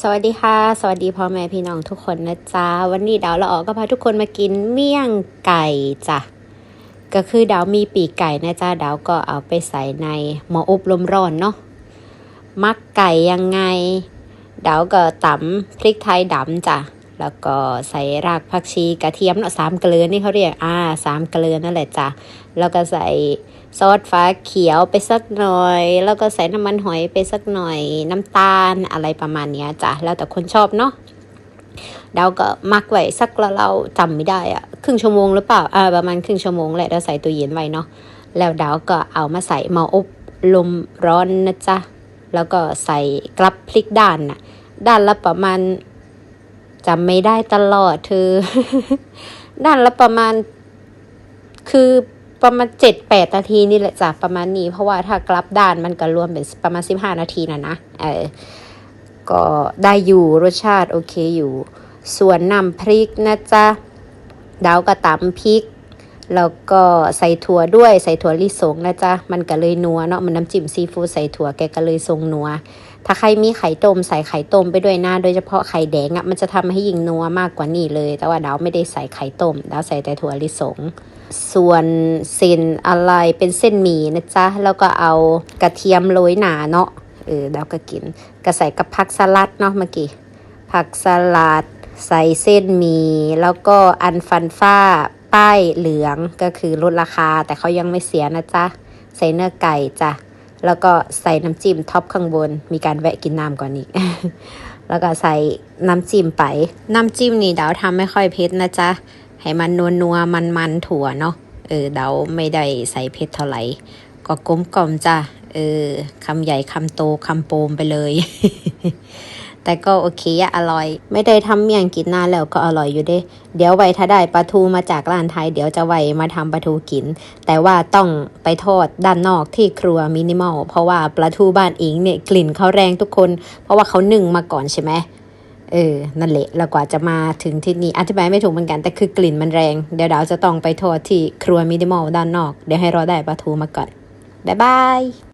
สวัสดีค่ะ สวัสดีพ่อแม่พี่น้องทุกคนนะจ๊ะ วันนี้ดาวละออก็พาทุกคนมากินเมี่ยงไก่จ้ะ ก็คือดาวมีปีกไก่นะจ๊ะดาวก็เอาไปใส่ในหม้ออบลมร้อนเนาะมักไก่ยังไงดาวก็ตำพริกไทยดำจ้ะ แล้วก็ใส่รากผักชีกระเทียมเนาะสามเกลือนี่เขาเรียกอ่าสามเกลือนั่นแหละจ้ะ แล้วก็ใส่ ซอสฟ้าเขียวไปสักหน่อย แล้วก็ใส่น้ำมันหอยไปสักหน่อย น้ำตาลอะไรประมาณนี้จ้ะแล้วแต่คนชอบเนาะเดาก็มักไว้สักละเราจำไม่ได้อะครึ่งชั่วโมงหรือเปล่าอ่าประมาณครึ่งชั่วโมงแหละเราใส่ตู้เย็นไว้เนาะแล้วดาวก็เอามาใส่หม้ออบลมร้อนนะจ๊ะแล้วก็ใส่กลับพลิกด้านน่ะ ด้านละประมาณจำไม่ได้ตลอดเธอ ด้านละประมาณคือ ประมาณเจ็ดแปดนาทีนี่แหละจ้ะประมาณนี้ เพราะว่าถ้ากลับด้านมันก็รวมเป็นประมาณสิบห้านาทีนะนะเออก็ได้อยู่รสชาติโอเคอยู่ ส่วนน้ำพริกนะจ๊ะดาวก็ตำพริก แล้วก็ใส่ถั่วด้วยใส่ถั่วลิสงนะจ๊ะมันก็เลยนัวเนาะมันน้ำจิ้มซีฟู้ดใส่ถั่วแกก็เลยทรงนัวถ้าใครมีไข่ต้มใส่ไข่ต้มไปด้วยนะโดยเฉพาะไข่แดงอะ่ะมันจะทำให้ยิ่งนัวมากกว่านี้เลย แต่ว่าดาวไม่ได้ใส่ไข่ต้มดาวใส่แต่ถั่วลิสง ส่วนเส้นอะไรเป็นเส้นหมี่นะจ๊ะ แล้วก็เอากระเทียมโรยหนาเนาะเออดาวก็กินก็ใส่กับผักสลัดเนาะเมื่อกี้ผักสลัดใส่เส้นหมี่แล้วก็อันฟันฟ้าป้ายเหลืองก็คือลดราคา แต่เขายังไม่เสียนะจ๊ะ ใส่เนื้อไก่จ้ะแล้วก็ใส่น้ำจิ้มท็อปข้างบน มีการแวะกินน้ำก่อนอีก แล้วก็ใส่น้ำจิ้มไป น้ำจิ้มนี่ดาวทำไม่ค่อยเผ็ดนะจ๊ะ ให้มันนัวนัวมันมันถั่วเนาะเออดาวไม่ได้ใส่เผ็ดเท่าไหร่ ก็กลมกล่อมจ้ะเออคำใหญ่คำโตคำโปมไปเลย แต่ก็โอเคอะอร่อย ไม่ได้ทำเมี่ยงกินนานแล้วก็อร่อยอยู่เด้ เดี๋ยวไว้ถ้าได้ปลาทูมาจากร้านไทย เดี๋ยวจะไว้มาทำปลาทูกิน แต่ว่าต้องไปทอดด้านนอกที่ครัวมินิมอล เพราะว่าปลาทูบ้านอิงเนี่ยกลิ่นเขาแรงทุกคน เพราะว่าเขานึ่งมาก่อนใช่ไหม เออ นั่นแหละแล้วกว่าจะมาถึงที่นี่อธิบายไม่ถูกเหมือนกันแต่คือกลิ่นมันแรง เดี๋ยวดาจะต้องไปทอดที่ครัวมินิมอลด้านนอก เดี๋ยวให้รอได้ปลาทูมาก่อน บ๊ายบาย